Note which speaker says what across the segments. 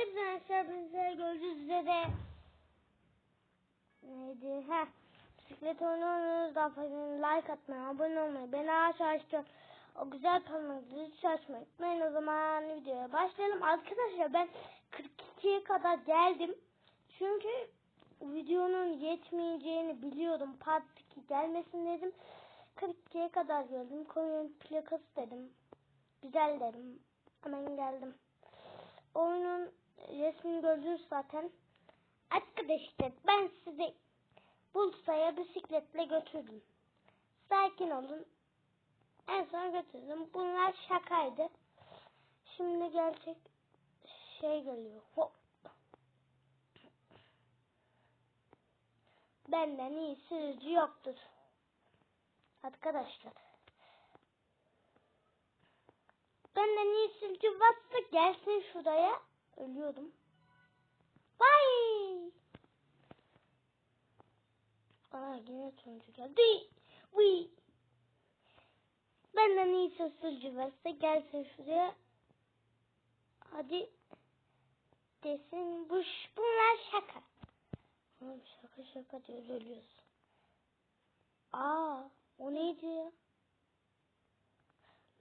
Speaker 1: Hepinize hepinize gördüğünüz üzere neydi? Heh. Bisiklet oynuyoruz. Daha fazla like atmayı, abone olmayı, beni aç açtı. O güzel parmağı zil açmayı unutmayın. O zaman videoya başlayalım. Arkadaşlar ben 42'ye kadar geldim. Çünkü videonun yetmeyeceğini biliyordum. Part 2 gelmesin dedim. 42'ye kadar geldim. Koyun plakası dedim. Güzel dedim. Hemen geldim. Oyunun resmini gördünüz zaten. Arkadaşlar ben sizi Bursa'ya bisikletle götürdüm. Sakin olun. En son götürdüm. Bunlar şakaydı. Şimdi gerçek şey geliyor. Hop. Benden iyi sürücü yoktur. Arkadaşlar. Benden iyi sürücü varsa gelsin şuraya. Ölüyordum. Vay! Aa yine turuncu geldi. Vay! Benden iyi sürücü varsa gelsin şuraya. Hadi desin bu bunlar şaka. Oğlum şaka şaka diyoruz ölüyoruz. Aa o neydi ya?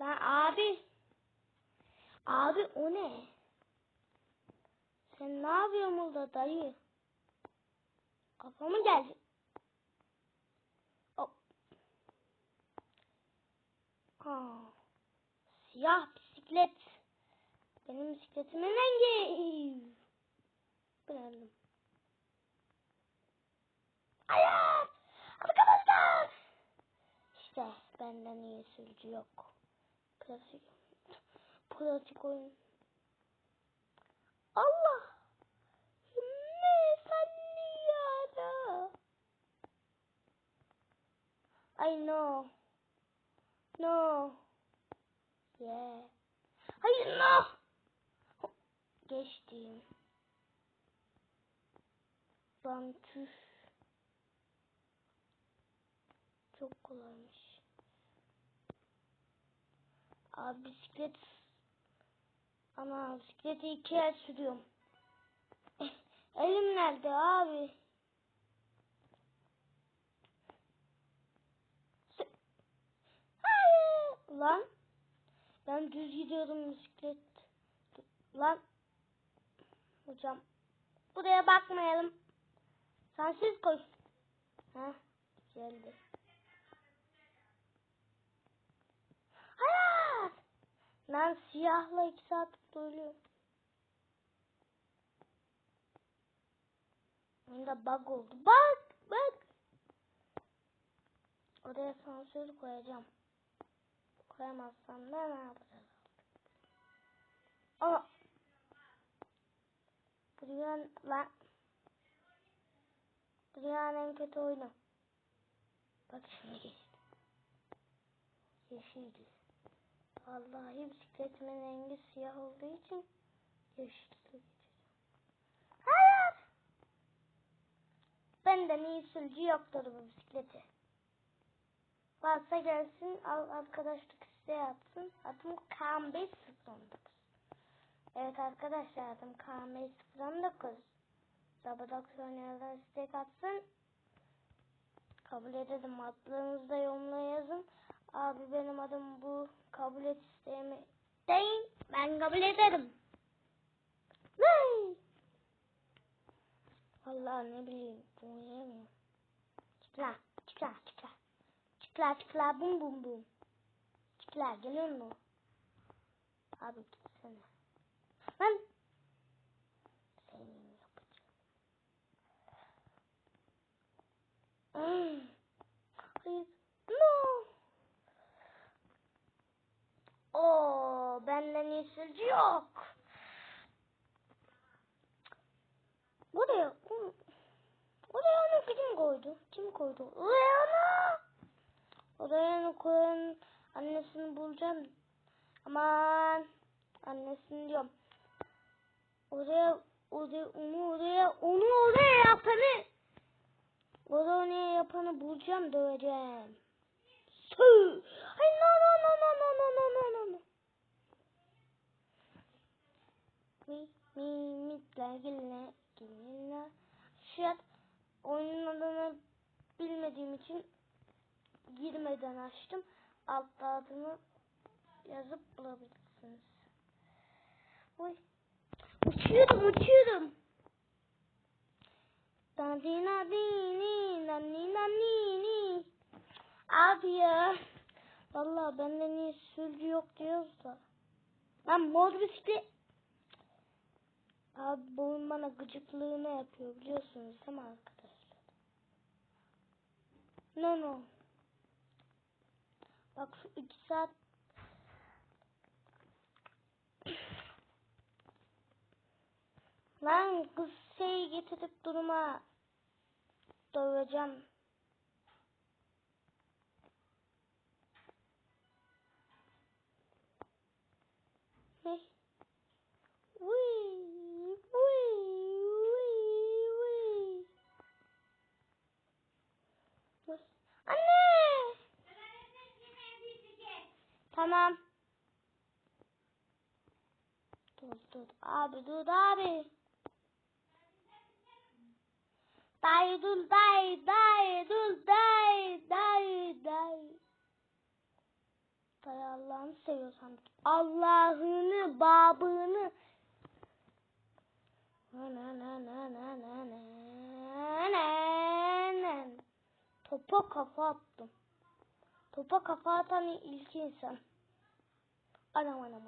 Speaker 1: Lan abi. Abi o ne? Sen ne yapıyorsun burada dayı? Kafama geldi. Hop. Aa, siyah bisiklet. Benim bisikletimin rengi. Beğendim. Hayır! Arkadaşlar! İşte benden iyi sürücü yok. Klasik. Klasik oyun. Allah! I know. No. Yeah. Hayır no. Geçtim. Lan tüh. Çok kolaymış. Abi bisiklet Ana bisikleti iki el sürüyorum. Elim nerede abi? Lan. Ben düz gidiyorum bisiklet. Lan. Hocam. Buraya bakmayalım. Sensiz koy. Ha, geldi. Hayır. Ben siyahla iki saat doluyorum. Bunda bug oldu. Bak bak. Oraya sansür koyacağım. Koyamazsam da ne yapacağız? Ama bu dünyanın lan bu dünyanın en kötü oyunu. Bak şimdi geçti. Yeşildi. Vallahi bisikletimin rengi siyah olduğu için yeşil geçeceğim. Hayır. Benden iyi sürücü yoktur bu bisikleti. Varsa gelsin al arkadaşlık isteği atsın. Adım Kaan Bey 019. Evet arkadaşlar adım Kaan Bey 019. Zabıdak oynayanlar istek atsın. Kabul ederim. Adlarınızı da yorumlara yazın. Abi benim adım bu. Kabul et isteğimi. Değil. Ben kabul ederim. Vay. Vallahi ne bileyim. Oynayamıyorum. Çıkla. Çıkla. Çıkla. Çıkla. Çıkla. Bum bum bum. Çıkla. Geliyor mu? Abi gitsene. Ben senin yapacağım. Hayır. No. Oo, benden iyisi yok. Buraya, oraya onu kim koydu? Kim koydu? Oraya onu. Oraya onu koyan annesini bulacağım. Aman, annesini diyorum. Oraya, oraya, onu oraya, onu oraya yapanı. Oraya onu yapanı bulacağım, döveceğim. Ay no no no no no no no no no no. Oui Mimitler geline geline. Şu oyunun adını bilmediğim için girmeden açtım. Altta adını yazıp bulabilirsiniz. Oy. Uçuyorum uçuyorum. Dandina dini nani nani Abi ya. Vallahi bende niye sürücü yok diyoruz da. Ben mor bisiklet. Abi bu oyun bana gıcıklığını yapıyor biliyorsunuz değil mi arkadaşlar? No no. Bak şu iki saat Lan kız şeyi getirip duruma döveceğim. Ne? Wee, Tamam. Dur dur abi dur abi. Dayı dur dayı dayı dur dayı dayı dayı. Dayı Allah'ını seviyorsan Allah'ını babını na na na na na na na na Topa kafa attım. Topa kafa atan ilk insan. Anam anam.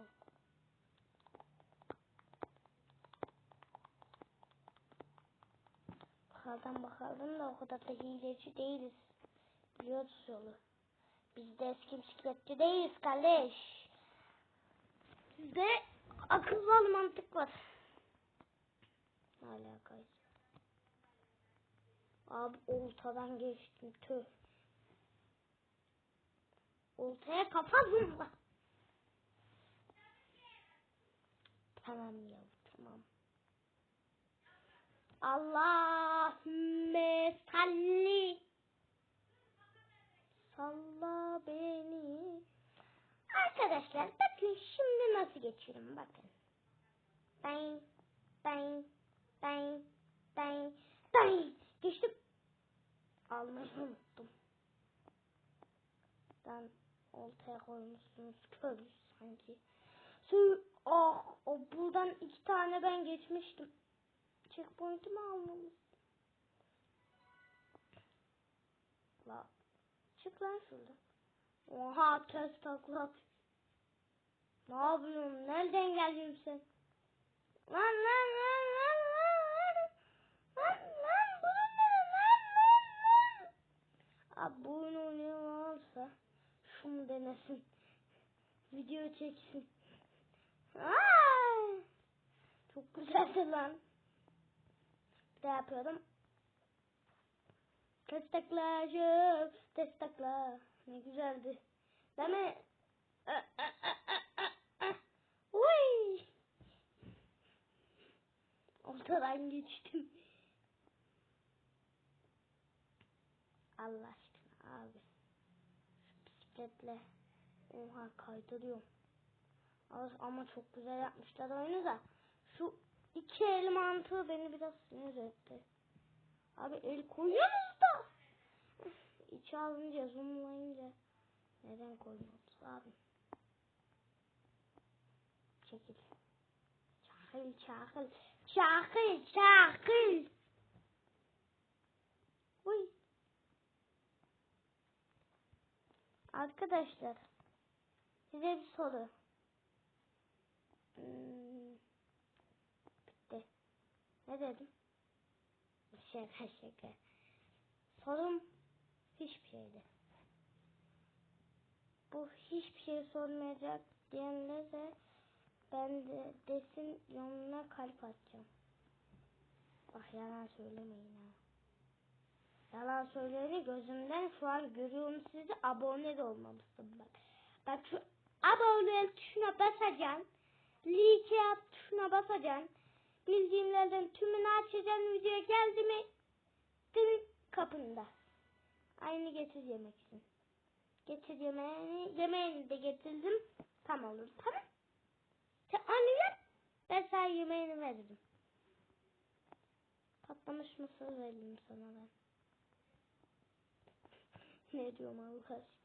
Speaker 1: Bakalım bakalım da o kadar da hileci değiliz. Biliyoruz yolu. Biz de eski bisikletçi değiliz kardeş. Bizde akıl var mantık var. Ne alakaysa. Abi oltadan geçtim tüh. Oltaya kafa zımba. Tamam ya tamam. Allahümme salli. Salla beni. Arkadaşlar bakın şimdi nasıl geçiyorum bakın. Ben, ben, ben, ben, ben. Geçtim. Almayı unuttum. Ben oltaya koymuşsunuz körüz sanki. Su, ah, o buradan iki tane ben geçmiştim. Checkpoint'imi almamıştım. La. Çık lan şurada. Oha ters takla. Ne yapıyorsun? Nereden geldin sen? Lan lan lan lan lan lan. Lan burun nere lan lan lan. Abi bu oyunu oynayan varsa şunu denesin. Video çeksin. Aa! Çok güzeldi lan. Bir daha yapıyorum. Testakla şöp, testakla. Ne güzeldi. Değil mi? Uy! Ortadan geçtim. Allah aşkına abi. Şu bisikletle oha kaydırıyorum. Ama- çok güzel yapmışlar oyunu da. Şu iki el mantığı beni biraz sinir etti. Abi el koyuyoruz da. İçe alınca zoomlayınca neden koymuyoruz abi? Çekil. Çakıl çakıl. Çakıl çakıl. Uy. Arkadaşlar size bir soru. Hmm, bitti. Ne dedim? Şaka şaka. Sorum hiçbir şeydi. Bu hiçbir şey sormayacak diyenlere de ben de desin yoluna kalp atacağım. Bak yalan söylemeyin ha. Yalan söyleyeni gözümden şu an görüyorum sizi abone de olmamışsın bak. Bak şu abone tuşuna basacaksın. Like yap tuşuna basacaksın. Bildirimlerden tümünü açacaksın. Videoya geldi mi? Senin kapında. Aynı getir yemek için. Getir yemeğini. Yemeğini de getirdim. Tam olur. Tamam. Sen anne. Ben sana yemeğini veririm. Patlamış mısır veririm sana ben. ne diyorum Allah aşkına.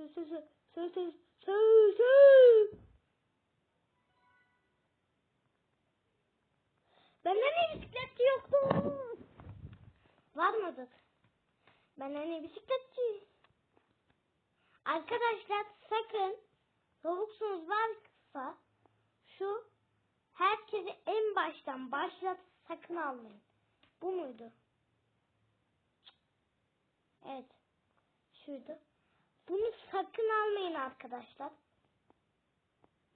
Speaker 1: Sö sö sö sö sö sö sö. Bende ne bisikletçi yoktu. Var mıdır? Bende ne bisikletçi? Arkadaşlar sakın Robux'unuz varsa şu herkesi en baştan başlat sakın almayın. Bu muydu? Evet. Şuydu. Bunu sakın almayın arkadaşlar.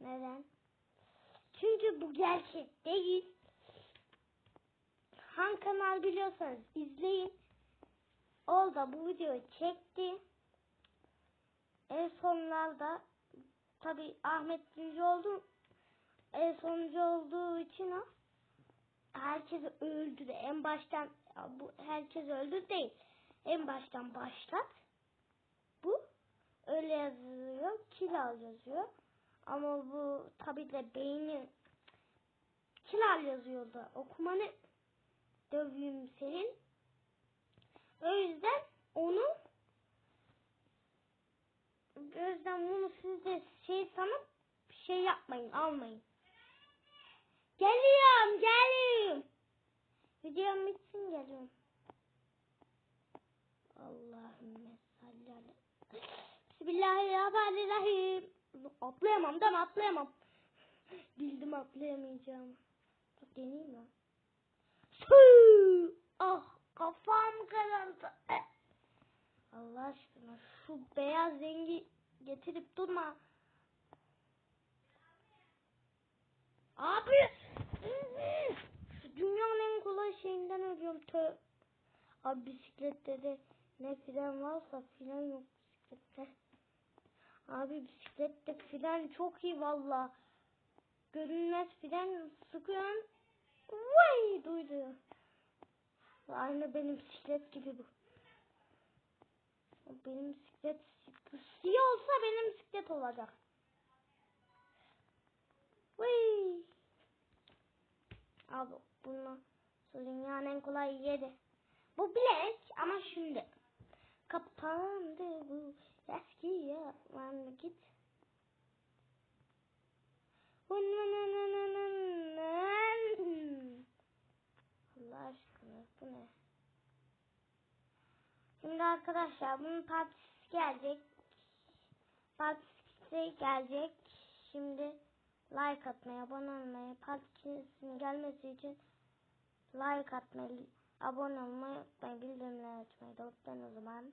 Speaker 1: Neden? Çünkü bu gerçek değil. Han kanal biliyorsanız izleyin. Orada bu videoyu çekti. En sonlarda tabi Ahmet birinci oldu. En sonuncu olduğu için o herkesi öldürdü. En baştan bu herkes öldü değil. En baştan başlat. Bu öyle yazıyor. Kilal yazıyor. Ama bu tabi de beyni kilal yazıyordu. Okumanı döveyim senin. O yüzden onu o yüzden bunu siz de şey sanıp şey yapmayın, almayın. Geliyorum, geliyorum. Videom bitsin geliyorum. Allahümme salli ala. Bismillahirrahmanirrahim. Atlayamam, ben atlayamam. Bildim atlayamayacağım. Dur deneyeyim mi? Ah kafam karardı. Eh. Allah aşkına şu beyaz rengi getirip durma. Abi şu dünyanın en kolay şeyinden ölüyorum. Tö Abi bisiklette de ne fren varsa fren yok bisiklette. Abi bisiklette fren çok iyi valla. Görünmez fren sıkıyorsun. Vay duydu. Aynı benim bisiklet gibi bu. Benim bisiklet siyah olsa benim bisiklet olacak. Vay. Abi bunu dünyanın en kolay yeri. Bu bilek ama şimdi. Kapandı bu eski yalan git. Allah aşkına bu ne? Şimdi arkadaşlar bunun partisi gelecek. Partisi gelecek. Şimdi like atmayı, abone olmayı, partisinin gelmesi için like atmayı, abone olmayı. Bildirimleri açmayı da unutmayın o zaman.